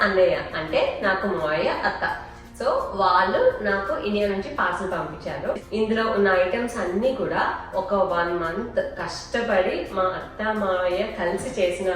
అన్నయ్య అంటే నాకు మావయ్య అత్త. సో వాళ్ళు నాకు ఇండియా నుంచి పార్సల్ పంపించారు. ఇందులో ఉన్న ఐటమ్స్ అన్ని కూడా ఒక వన్ మంత్ కష్టపడి మా అత్త మావయ్య కలిసి చేసిన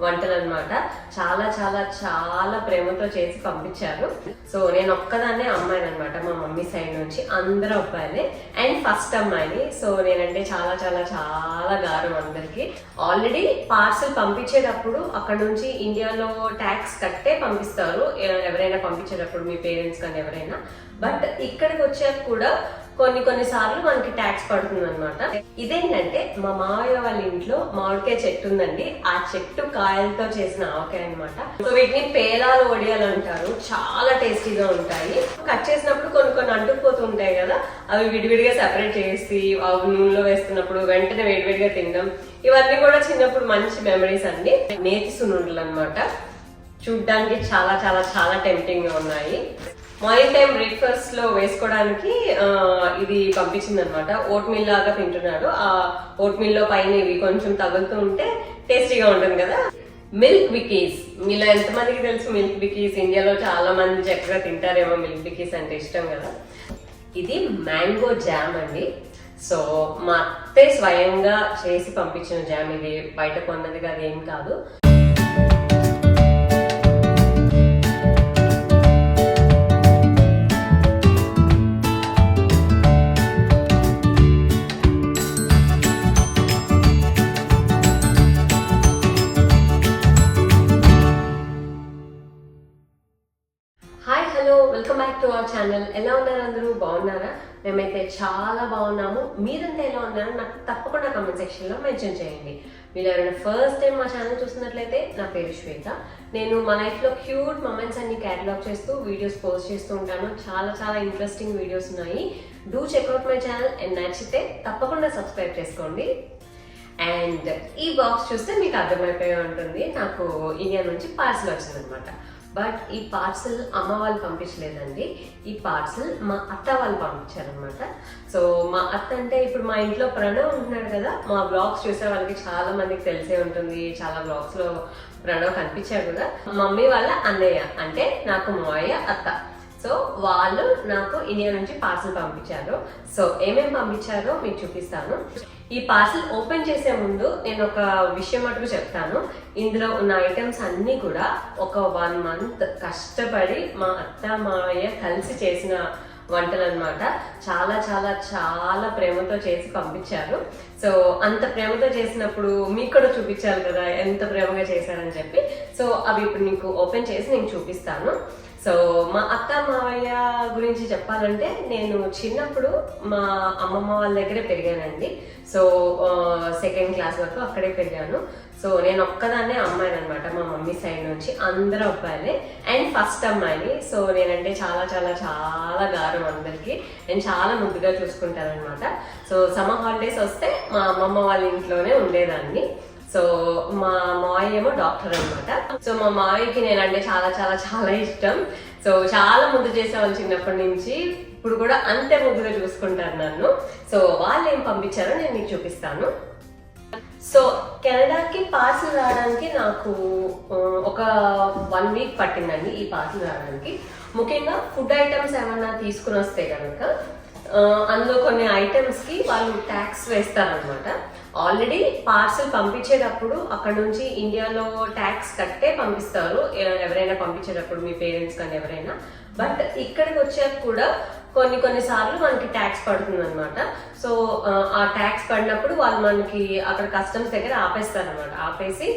వంటలు అనమాట చాలా చాలా చాలా ప్రేమతో చేసి పంపించారు. సో నేను ఒక్కదాన్నే అమ్మాయిని అనమాట మా మమ్మీ సైడ్ నుంచి అందరూ అబ్బాయిలే. అండ్ ఫస్ట్ అమ్మాయిని. సో నేనంటే చాలా చాలా చాలా గారం అందరికి. ఆల్రెడీ పార్సల్ పంపించేటప్పుడు అక్కడ నుంచి ఇండియాలో ట్యాక్స్ కట్టే పంపిస్తారు. ఎవరైనా పంపించేటప్పుడు మీ పేరెంట్స్ కానీ ఎవరైనా. బట్ ఇక్కడికి వచ్చాక కూడా కొన్ని కొన్ని సార్లు మనకి ట్యాక్స్ పడుతుంది అనమాట ఇదేంటంటే మా మావయ్య వాళ్ళ ఇంట్లో మామిడికాయ చెట్టు ఉందండి. ఆ చెట్టు కాయలతో చేసిన ఆవకాయ అన్నమాట. సో వీటిని పేలాలు వడియాలు అంటారు. చాలా టేస్టీగా ఉంటాయి. కట్ చేసినప్పుడు కొన్ని కొన్ని అంటుకుపోతూ ఉంటాయి కదా. అవి విడివిడిగా సెపరేట్ చేసి అవి నూనెలో వేస్తున్నప్పుడు వెంటనే వేడివేడిగా తినడం. ఇవన్నీ కూడా చిన్నప్పుడు మంచి మెమరీస్ అండి. నేతి సునుండలు అనమాట చూడ్డానికి చాలా చాలా చాలా టెంప్టింగ్గా ఉన్నాయి. మార్నింగ్ టైం బ్రేక్ఫాస్ట్లో వేసుకోవడానికి ఇది పంపించింది అనమాట ఓట్ మిల్ లాగా తింటున్నాడు. ఆ ఓట్ మిల్లో పైన ఇవి కొంచెం తగులుతూ ఉంటే టేస్టీగా ఉంటుంది కదా. మిల్క్ బికీస్ మీలో ఎంతమందికి తెలుసు మిల్క్ బికీస్ ఇండియాలో చాలా మంది చక్కగా తింటారేమో మిల్క్ బికీస్ అంటే ఇష్టం కదా. ఇది మ్యాంగో జామ్ అండి. సో మా అత్తే స్వయంగా చేసి పంపించిన జామ్ ఇది. బయట కొన్నది కాదు ఏం కాదు. Welcome back to our channel ఎలా ఉన్నారు అందరూ? బాగున్నారా? మేమైతే చాలా బాగున్నాము. మీరంతా ఎలా ఉన్నారో? నాకు తప్పకుండా కమెంట్ సెక్షన్లో మెన్షన్ చేయండి. మీరు ఎవరైనా ఫస్ట్ టైం మా ఛానల్ చూస్తున్నట్లయితే నా పేరు శ్వేత. నేను మా లైఫ్లో క్యూట్ మొమెంట్స్ అన్ని క్యాటలాగ్ చేస్తూ వీడియోస్ పోస్ట్ చేస్తూ ఉంటాను. చాలా చాలా ఇంట్రెస్టింగ్ వీడియోస్ ఉన్నాయి. Do check out my channel and నచ్చితే తప్పకుండా సబ్స్క్రైబ్ చేసుకోండి. అండ్ ఈ బాక్స్ చూస్తే మీకు అర్థమైపోయి ఉంటుంది. నాకు ఇండియా నుంచి పార్సల్ వచ్చిందనమాట బట్ ఈ పార్సల్ అమ్మ వాళ్ళు పంపించలేదండి. ఈ పార్సల్ మా అత్త వాళ్ళు పంపించారనమాట సో మా అత్త అంటే ఇప్పుడు మా ఇంట్లో ప్రణవ్ ఉంటున్నాడు కదా మా బ్లాగ్స్ చూసే వాళ్ళకి చాలా మందికి తెలిసే ఉంటుంది. చాలా బ్లాగ్స్లో ప్రణవ్ కనిపించాడు కదా మమ్మీ వాళ్ళ అన్నయ్య అంటే నాకు మావయ్య అత్త. సో వాళ్ళు నాకు ఇండియా నుంచి పార్సల్ పంపించారు. సో ఏమేమి పంపించారో మీకు చూపిస్తాను. ఈ పార్సల్ ఓపెన్ చేసే ముందు నేను ఒక విషయం మటుకు చెప్తాను. ఇందులో ఉన్న ఐటమ్స్ అన్నీ కూడా ఒక వన్ మంత్ కష్టపడి మా అత్త మావయ్య కలిసి చేసిన వంటలు అనమాట చాలా చాలా చాలా ప్రేమతో చేసి పంపించారు. సో అంత ప్రేమతో చేసినప్పుడు మీకు కూడా చూపించాలి కదా ఎంత ప్రేమగా చేశారని చెప్పి. సో అవి ఇప్పుడు నీకు ఓపెన్ చేసి నేను చూపిస్తాను. సో మా అత్త మావయ్య గురించి చెప్పాలంటే నేను చిన్నప్పుడు మా అమ్మమ్మ వాళ్ళ దగ్గరే పెరిగానండి. సో సెకండ్ క్లాస్ వరకు అక్కడే పెరిగాను. సో నేను ఒక్కదాన్నే అమ్మాయిని అనమాట మా మమ్మీ సైడ్ నుంచి అందరూ అబ్బాయిలే. అండ్ ఫస్ట్ అమ్మాయిని. సో నేనంటే చాలా చాలా చాలా గారం అందరికీ. నేను చాలా ముద్దుగా చూసుకుంటాను అనమాట సో సమ్మర్ హాలిడేస్ వస్తే మా అమ్మమ్మ వాళ్ళ ఇంట్లోనే ఉండేదాన్ని. సో మా మావయ్య ఏమో డాక్టర్ అనమాట సో మా మావయ్యకి నేనంటే చాలా చాలా చాలా ఇష్టం. సో చాలా ముద్దు చేసేవాళ్ళు చిన్నప్పటి నుంచి. ఇప్పుడు కూడా అంతే ముద్దుగా చూసుకుంటారు నన్ను. సో వాళ్ళు ఏం పంపించారో నేను మీకు చూపిస్తాను. సో కెనడాకి పార్సిల్ రావడానికి నాకు ఒక వన్ వీక్ పట్టిందండి ఈ పార్సిల్ రావడానికి. ముఖ్యంగా ఫుడ్ ఐటమ్స్ ఏమన్నా తీసుకుని వస్తే కనుక అందులో కొన్ని ఐటమ్స్కి వాళ్ళు ట్యాక్స్ వేస్తారనమాట ఆల్రెడీ పార్సల్ పంపించేటప్పుడు అక్కడ నుంచి ఇండియాలో ట్యాక్స్ కట్టే పంపిస్తారు. ఎవరైనా పంపించేటప్పుడు మీ పేరెంట్స్ కానీ ఎవరైనా. బట్ ఇక్కడికి వచ్చాక కూడా కొన్ని కొన్ని సార్లు మనకి ట్యాక్స్ పడుతుంది అనమాట సో ఆ, ట్యాక్స్ పడినప్పుడు వాళ్ళు మనకి అక్కడ కస్టమ్స్ దగ్గర ఆపేస్తారు అనమాట ఆపేసి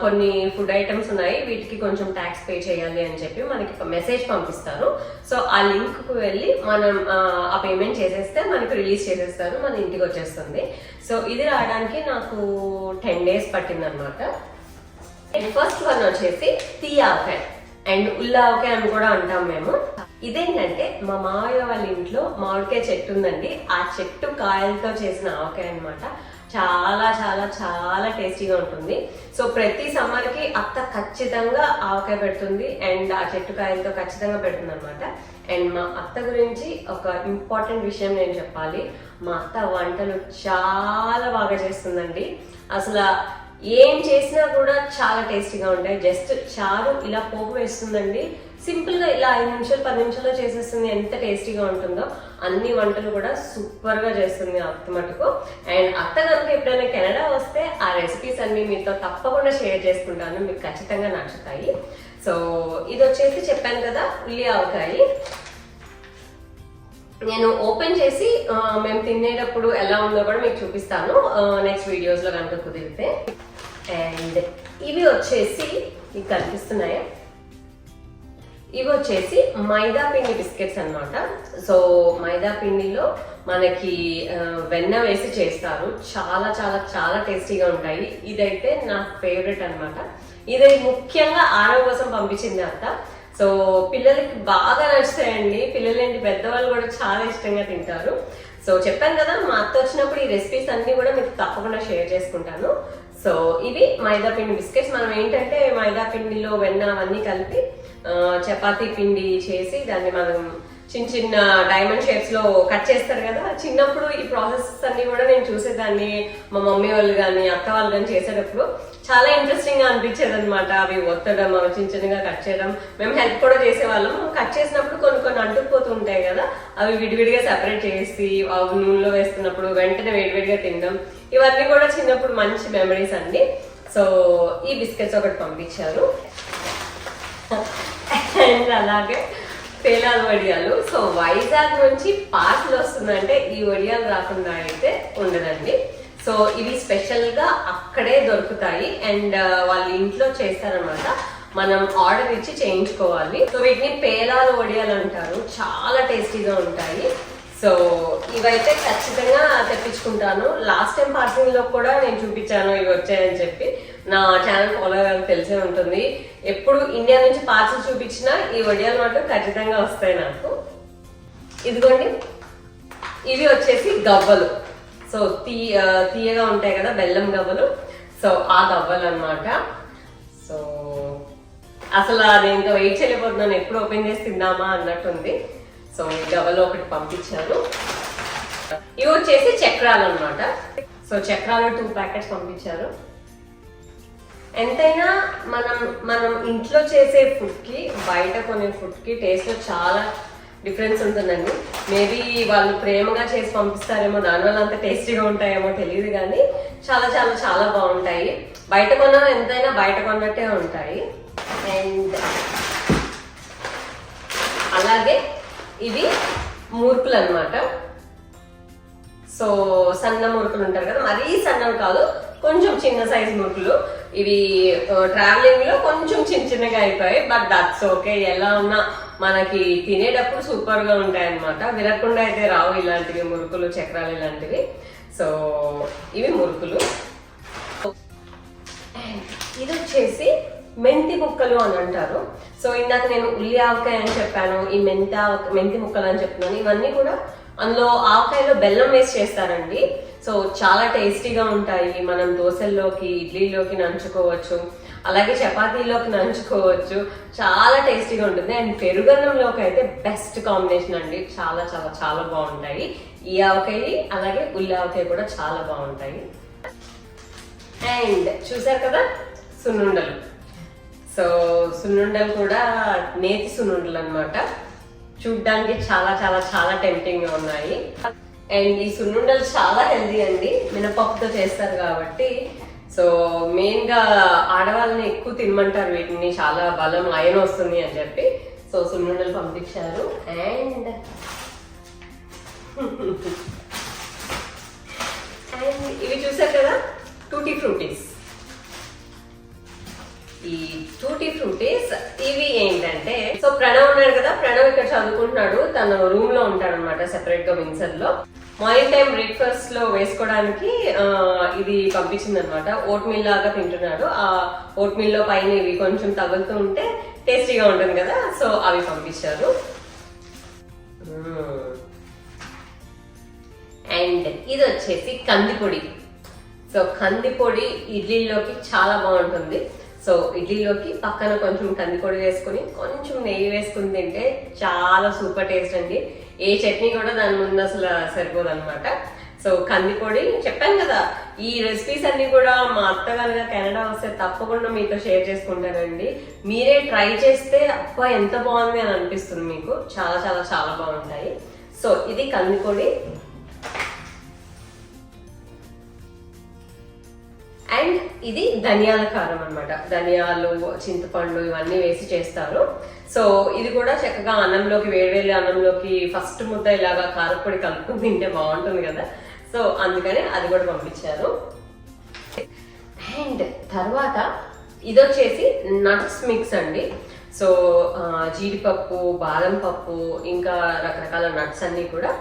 కొన్ని ఫుడ్ ఐటమ్స్ ఉన్నాయి వీటికి కొంచెం ట్యాక్స్ పే చేయాలి అని చెప్పి మనకి మెసేజ్ పంపిస్తారు. సో ఆ లింక్కు వెళ్ళి మనం ఆ, పేమెంట్ చేసేస్తే మనకి రిలీజ్ చేసేస్తారు మన ఇంటికి వచ్చేస్తుంది. సో ఇది రావడానికి నాకు టెన్ డేస్ పట్టింది అనమాట ఫస్ట్ వన్ వచ్చేసి తీయాకాయ అండ్ ఉల్లావకాయ అని కూడా అంటాం మేము. ఇదేంటంటే మా మావయ్య వాళ్ళ ఇంట్లో మామిడికాయ చెట్టు ఉందండి. ఆ చెట్టు కాయలతో చేసిన ఆవకాయ అన్నమాట. చాలా చాలా చాలా టేస్టీగా ఉంటుంది. సో ప్రతి సమ్మర్కి అత్త ఖచ్చితంగా ఆవకాయ పెడుతుంది అండ్ ఆ చెట్టు కాయలతో ఖచ్చితంగా పెడుతుంది అనమాట అండ్ మా అత్త గురించి ఒక ఇంపార్టెంట్ విషయం నేను చెప్పాలి. మా అత్త వంటలు చాలా బాగా చేస్తుందండి. అసలు ఏం చేసినా కూడా చాలా టేస్టీగా ఉంటాయి. జస్ట్ చారు ఇలా పోపు వేస్తుందండి. సింపుల్గా ఇలా ఐదు నిమిషాలు పది నిమిషాల్లో చేసేస్తుంది ఎంత టేస్టీగా ఉంటుందో అన్ని వంటలు కూడా సూపర్గా చేస్తుంది అత్త మటుకు. అండ్ అత్త కనుక ఎప్పుడైనా కెనడా వస్తే ఆ రెసిపీస్ అన్ని మీతో తప్పకుండా షేర్ చేసుకుంటాను మీకు ఖచ్చితంగా నచ్చుతాయి. సో ఇది వచ్చేసి చెప్పాను కదా ఉల్లి ఆవకాయ. నేను ఓపెన్ చేసి మేము తినేటప్పుడు ఎలా ఉందో కూడా మీకు చూపిస్తాను నెక్స్ట్ వీడియోస్లో కనుక కుదిరితే. అండ్ ఇవి వచ్చేసి మీకు కనిపిస్తున్నాయా? ఇవి వచ్చేసి మైదా పిండి బిస్కెట్స్ అన్నమాట. సో మైదా పిండిలో మనకి వెన్న వేసి చేస్తారు. చాలా చాలా చాలా టేస్టీగా ఉంటాయి. ఇదైతే నా ఫేవరెట్ అన్నమాట. ఇది ముఖ్యంగా ఆరోగ్యం కోసం పంపించింది అత్త. సో పిల్లలకి బాగా నచ్చుతాయండి. పిల్లలేంటి పెద్దవాళ్ళు కూడా చాలా ఇష్టంగా తింటారు. సో చెప్పాను కదా మా అత్త వచ్చినప్పుడు ఈ రెసిపీస్ అన్ని కూడా మీకు తప్పకుండా షేర్ చేసుకుంటాను. సో ఇవి మైదా పిండి బిస్కెట్స్. మనం ఏంటంటే మైదా పిండిలో వెన్న అవన్నీ కలిపి చపాతీ పిండి చేసి దాన్ని మనం చిన్న చిన్న డైమండ్ షేప్స్లో కట్ చేస్తారు కదా. చిన్నప్పుడు ఈ ప్రాసెస్ అన్ని కూడా నేను చూసేదాన్ని. మా మమ్మీ వాళ్ళు కానీ అత్త వాళ్ళు కానీ చేసేటప్పుడు చాలా ఇంట్రెస్టింగ్గా అనిపించేది అనమాట అవి ఒత్తడం అవి చిన్న చిన్నగా కట్ చేయడం. మేము హెల్ప్ కూడా చేసేవాళ్ళం. కట్ చేసినప్పుడు కొన్ని కొన్ని అంటుకుపోతూ ఉంటాయి కదా. అవి విడివిడిగా సెపరేట్ చేసి అవి నూనెలో వేస్తున్నప్పుడు వెంటనే వేడివేడిగా తినడం. ఇవన్నీ కూడా చిన్నప్పుడు మంచి మెమరీస్ అండి. సో ఈ బిస్కెట్స్ ఒకటి పంపించారు. అండ్ అలాగే పేలాల వడియాలు. సో వైజాగ్ నుంచి పార్సల్ వస్తుందంటే ఈ వడియాలు రాకుండా అయితే ఉండదండి. సో ఇవి స్పెషల్గా అక్కడే దొరుకుతాయి. అండ్ వాళ్ళు ఇంట్లో చేస్తారనమాట మనం ఆర్డర్ ఇచ్చి చేయించుకోవాలి. సో వీటిని పేలాల వడియాలు అంటారు. చాలా టేస్టీగా ఉంటాయి. సో ఇవైతే ఖచ్చితంగా తెప్పించుకుంటాను. లాస్ట్ టైం పార్సింగ్లో కూడా నేను చూపించాను ఇవి వచ్చాయని చెప్పి. నా ఛానల్ ఫాలో అయ్యారు తెలిసే ఉంటుంది. ఎప్పుడు ఇండియా నుంచి పార్సల్ చూపించినా ఈ వడియాలు మాత్రం ఖచ్చితంగా వస్తాయి నాకు. ఇదిగోండి. ఇవి వచ్చేసి గవ్వలు. సో తీ తీయగా ఉంటాయి కదా బెల్లం గవ్వలు. సో ఆ గవ్వలు అన్నమాట. సో అసలు అది ఇంకా వెయిట్ చేయలేకపోతున్నాను. ఎప్పుడు ఓపెన్ చేసి తిందామా అన్నట్టుంది. సో ఈ గవ్వలు ఒకటి పంపించారు ఇవి వచ్చేసి చక్రాలు అన్నమాట. సో చక్రాలు టూ ప్యాకెట్స్ పంపించారు. ఎంతైనా మనం మనం ఇంట్లో చేసే ఫుడ్కి బయట కొనే ఫుడ్కి టేస్ట్లో చాలా డిఫరెన్స్ ఉంటుందండి. మేబీ వాళ్ళు ప్రేమగా చేసి పంపిస్తారేమో దానివల్ల అంత టేస్టీగా ఉంటాయేమో తెలియదు కానీ చాలా చాలా చాలా బాగుంటాయి. బయట కొన్న ఎంతైనా బయట కొన్నట్టే ఉంటాయి. అండ్ అలాగే ఇవి మురుకులు అన్నమాట సో సన్న మురుకులు ఉంటారు కదా మరీ సన్నవి కాదు కొంచెం చిన్న సైజ్ మురుకులు. ఇవి ట్రావెలింగ్లో కొంచెం చిన్న చిన్నగా అయిపోయాయి బట్ దట్స్ ఓకే ఎలా ఉన్నా మనకి తినేటప్పుడు సూపర్గా ఉంటాయి అనమాట వినకుండా అయితే రావు ఇలాంటివి మురుకులు చక్రాలు ఇలాంటివి. సో ఇవి మురుకులు. ఇది వచ్చేసి మెంతి ముక్కలు అని అంటారు. సో ఇందాక నేను ఉల్లి ఆవకాయ అని చెప్పాను ఈ మెంతి మెంతి ముక్కలు అని చెప్తున్నాను. ఇవన్నీ కూడా అందులో ఆవకాయలో బెల్లం వేసి చేస్తారండి. సో చాలా టేస్టీగా ఉంటాయి. మనం దోశల్లోకి ఇడ్లీలోకి నంచుకోవచ్చు. అలాగే చపాతీలోకి నంచుకోవచ్చు. చాలా టేస్టీగా ఉంటుంది. అండ్ పెరుగన్నంలోకి అయితే బెస్ట్ కాంబినేషన్ అండి. చాలా చాలా చాలా బాగుంటాయి. ఈ ఆవకాయ అలాగే ఉల్లి ఆవకాయ కూడా చాలా బాగుంటాయి. అండ్ చూసారు కదా? సున్నుండలు. సో సున్నుండలు కూడా నేతి సున్నుండలు అన్నమాట. చూడ్డానికి చాలా చాలా చాలా టెంప్టింగ్గా ఉన్నాయి. అండ్ ఈ సున్నుండలు చాలా హెల్దీ అండి. మినపప్పుతో చేస్తారు కాబట్టి. సో మెయిన్గా ఆడవాళ్ళని ఎక్కువ తినమంటారు వీటిని. చాలా బలం అయన్ వస్తుంది అని చెప్పి. సో సున్నుండలు పంపించారు. అండ్ అండ్ ఇవి చూసారు కదా? టూటీ ఫ్రూటీస్ ఈ టూటీ ఫ్రూటీస్ ఇవి ఏంటంటే సో ప్రణవ్ ఉన్నాడు కదా ప్రణవ్ ఇక్కడ చదువుకుంటున్నాడు తన రూమ్లో ఉంటాడు అనమాట సెపరేట్గా విన్సర్లో మార్నింగ్ టైం బ్రేక్ఫాస్ట్లో వేసుకోవడానికి ఇది పంపించింది అనమాట ఓట్ మిల్ లాగా తింటున్నాడు. ఆ ఓట్ మిల్లో పైన ఇవి కొంచెం తగులుతూ ఉంటే టేస్టీగా ఉంటుంది కదా సో అవి పంపించారు. అండ్ ఇది వచ్చేసి కందిపొడి. సో కందిపొడి ఇడ్లీలోకి చాలా బాగుంటుంది. సో ఇడ్లీలోకి పక్కన కొంచెం కందిపొడి వేసుకొని కొంచెం నెయ్యి వేసుకుని తింటే చాలా సూపర్ టేస్ట్ అండి. ఏ చట్నీ కూడా దాని ముందు అసలు సరిపోదు అనమాట సో కందిపొడి చెప్పాను కదా ఈ రెసిపీస్ అన్ని కూడా మా అత్త కనుక కెనడా వస్తే తప్పకుండా మీతో షేర్ చేసుకుంటానండి మీరే ట్రై చేస్తే అబ్బా ఎంత బాగుంది అని అనిపిస్తుంది మీకు. చాలా చాలా చాలా బాగుంటాయి. సో ఇది కందిపొడి ఇది ధనియాల కారం అన్నమాట. ధనియాలు చింతపండు ఇవన్నీ వేసి చేస్తారు. సో ఇది కూడా చక్కగా అన్నంలోకి వేడివేడి అన్నంలోకి ఫస్ట్ ముద్ద ఇలాగా కారపొడి కలుపుకుని తింటే బాగుంటుంది కదా. సో అందుకని అది కూడా పంపించారు. అండ్ తర్వాత ఇది వచ్చేసి నట్స్ మిక్స్ అండి. సో జీడిపప్పు బాదం పప్పు ఇంకా రకరకాల నట్స్ అన్ని కూడా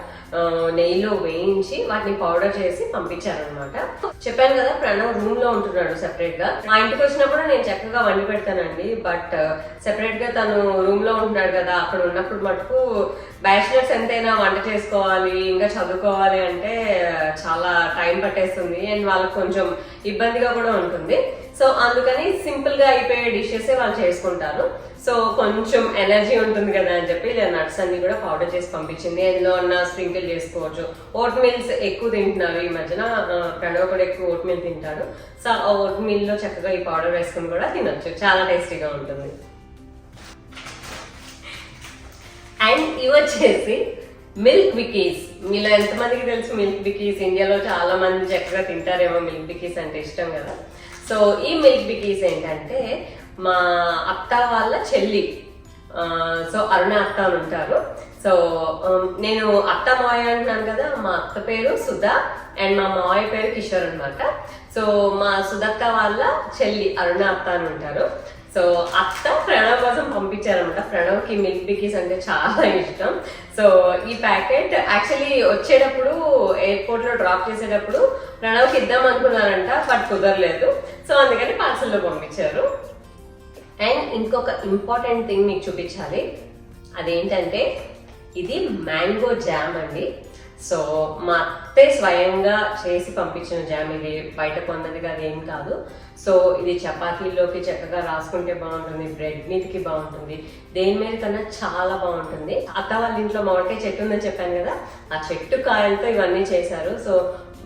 నెయ్యిలో వేయించి వాటిని పౌడర్ చేసి పంపించారనమాట చెప్పాను కదా ప్రణవ్ రూమ్లో ఉంటున్నాడు సెపరేట్గా మా ఇంటికి వచ్చినప్పుడు నేను చక్కగా వండి పెడతానండి బట్ సెపరేట్గా తను రూమ్లో ఉంటున్నాడు కదా అక్కడ ఉన్నప్పుడు మటుకు బ్యాచిలర్స్ ఎంతైనా వంట చేసుకోవాలి ఇంకా చదువుకోవాలి అంటే చాలా టైం పట్టేస్తుంది. అండ్ వాళ్ళకి కొంచెం ఇబ్బందిగా కూడా ఉంటుంది. సో అందుకని సింపుల్గా అయిపోయే డిషెస్ వాళ్ళు చేసుకుంటారు. సో కొంచెం ఎనర్జీ ఉంటుంది కదా అని చెప్పి ఇలా నట్స్ అన్ని కూడా పౌడర్ చేసి పంపించింది. ఎందులో ఉన్న స్ప్రింకిల్ చేసుకోవచ్చు. ఓట్ మిల్స్ ఎక్కువ తింటున్నారు ఈ మధ్యన. ప్రణవ్ కూడా ఎక్కువ ఓట్ మీల్ తింటాడు సో ఆ ఓట్ మిల్లో చక్కగా ఈ పౌడర్ వేసుకుని కూడా తినొచ్చు. చాలా టేస్టీగా ఉంటుంది. అండ్ ఇవి వచ్చేసి మిల్క్ బికీస్ మీలో ఎంతమందికి తెలుసు మిల్క్ బికీస్ ఇండియాలో చాలా మంది చక్కగా తింటారేమో మిల్క్ బికీస్ అంటే ఇష్టం కదా. సో ఈ మిల్క్ బికీస్ ఏంటంటే మా అత్త వాళ్ళ చెల్లి. సో అరుణ అత్త అని ఉంటారు. సో నేను అత్త మాయ అంటున్నాను కదా మా అత్త పేరు సుధా అండ్ మా మావయ్య పేరు కిషోర్ అన్నమాట. సో మా సుధక్క వాళ్ళ చెల్లి అరుణ అత్త అని ఉంటారు. సో అత్త ప్రణవ్ కోసం పంపించారనమాట ప్రణవ్కి మిల్క్ బికీస్ అంటే చాలా ఇష్టం. సో ఈ ప్యాకెట్ యాక్చువల్లీ వచ్చేటప్పుడు ఎయిర్పోర్ట్లో డ్రాప్ చేసేటప్పుడు ప్రణవ్కి ఇద్దాం అనుకున్నారంట బట్ కుదరలేదు. సో అందుకని పార్సల్లో పంపించారు. అండ్ ఇంకొక ఇంపార్టెంట్ థింగ్ మీకు చూపించాలి. అదేంటంటే ఇది మ్యాంగో జామ్ అండి. సో మా అత్తే స్వయంగా చేసి పంపించిన జామ్ ఇది. బయట కొన్నది కాదు ఏం కాదు. సో ఇది చపాతీలోకి చక్కగా రాసుకుంటే బాగుంటుంది బ్రెడ్ మీదకి బాగుంటుంది. దేని మీద కన్నా చాలా బాగుంటుంది. అత్త వాళ్ళ ఇంట్లో మామిడికాయ చెట్టు ఉందని చెప్పాను కదా ఆ చెట్టు కాయలతో ఇవన్నీ చేశారు. సో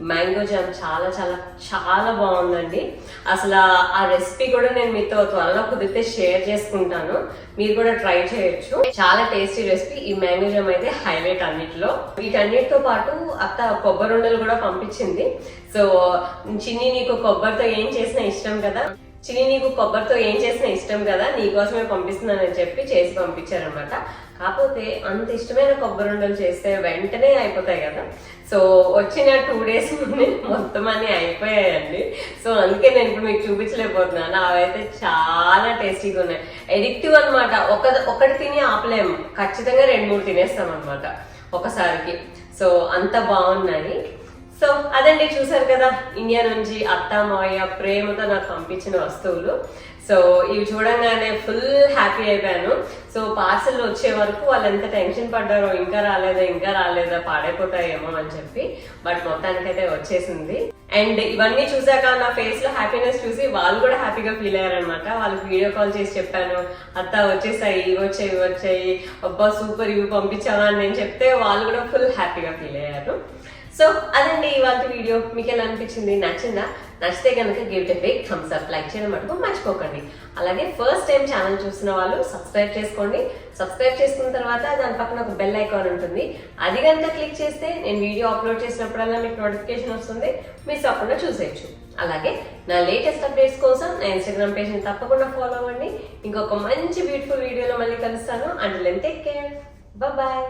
మ్యాంగో జామ్ చాలా చాలా చాలా బాగుందండి. అసలు ఆ రెసిపీ కూడా నేను మీతో త్వరలో కుదిరితే షేర్ చేసుకుంటాను. మీరు కూడా ట్రై చేయొచ్చు. చాలా టేస్టీ రెసిపీ ఈ మ్యాంగో జామ్ అయితే హైలైట్ అన్నిటిలో. వీటన్నిటితో పాటు అత్త కొబ్బరి ఉండలు కూడా పంపించింది. సో చిన్ని నీకు కొబ్బరితో ఏం చేసినా ఇష్టం కదా? చిన్ని నీకు కొబ్బరితో ఏం చేసినా ఇష్టం కదా నీకోసమే పంపిస్తున్నానని చెప్పి చేసి పంపించారనమాట కాకపోతే అంత ఇష్టమైన కొబ్బరి ఉండలు చేస్తే వెంటనే అయిపోతాయి కదా. సో వచ్చిన టూ డేస్ ముందే మొత్తం అన్ని అయిపోయాయండి. సో అందుకే నేను ఇప్పుడు మీకు చూపించలేకపోతున్నాను. అవైతే చాలా టేస్టీగా ఉన్నాయి. ఎడిక్టివ్ అనమాట ఒక ఒకటి తిని ఆపలేము ఖచ్చితంగా రెండు మూడు తినేస్తాం అనమాట ఒకసారికి. సో అంత బాగున్నాయి. సో అదండి చూసారు కదా ఇండియా నుంచి అత్త మావయ్య ప్రేమతో నాకు పంపించిన వస్తువులు. సో ఇవి చూడంగానే ఫుల్ హ్యాపీ అయిపోయాను. సో పార్సల్ వచ్చే వరకు వాళ్ళు ఎంత టెన్షన్ పడ్డారో ఇంకా రాలేదా ఇంకా రాలేదా పాడైపోతాయేమో అని చెప్పి బట్ మొత్తానికైతే వచ్చేసింది. అండ్ ఇవన్నీ చూసాక నా ఫేస్లో హ్యాపీనెస్ చూసి వాళ్ళు కూడా హ్యాపీగా ఫీల్ అయ్యారనమాట వాళ్ళకి వీడియో కాల్ చేసి చెప్పాను అత్త వచ్చేసాయి ఇవి వచ్చాయి ఇవి వచ్చాయి అబ్బా సూపర్ ఇవి పంపించావా? అని నేను చెప్తే వాళ్ళు కూడా ఫుల్ హ్యాపీగా ఫీల్ అయ్యారు. సో అదండి ఇవాళ వీడియో మీకు ఎలా అనిపించింది? నచ్చిందా? నచ్చితే కనుక give a big thumbs up like చేయడం మటుకు మర్చిపోకండి. అలాగే ఫస్ట్ టైం ఛానల్ చూసిన వాళ్ళు సబ్స్క్రైబ్ చేసుకోండి. సబ్స్క్రైబ్ చేసుకున్న తర్వాత దాని పక్కన ఒక బెల్ ఐకాన్ ఉంటుంది. అది కనుక క్లిక్ చేస్తే నేను వీడియో అప్లోడ్ చేసినప్పుడల్లా మీకు నోటిఫికేషన్ వస్తుంది. మిస్ అవ్వకుండా చూసేయచ్చు. అలాగే నా లేటెస్ట్ అప్డేట్స్ కోసం నా ఇన్స్టాగ్రామ్ పేజ్ని తప్పకుండా ఫాలో అవ్వండి. ఇంకొక మంచి బ్యూటిఫుల్ వీడియోలో మళ్ళీ కలుస్తాను. And take care bye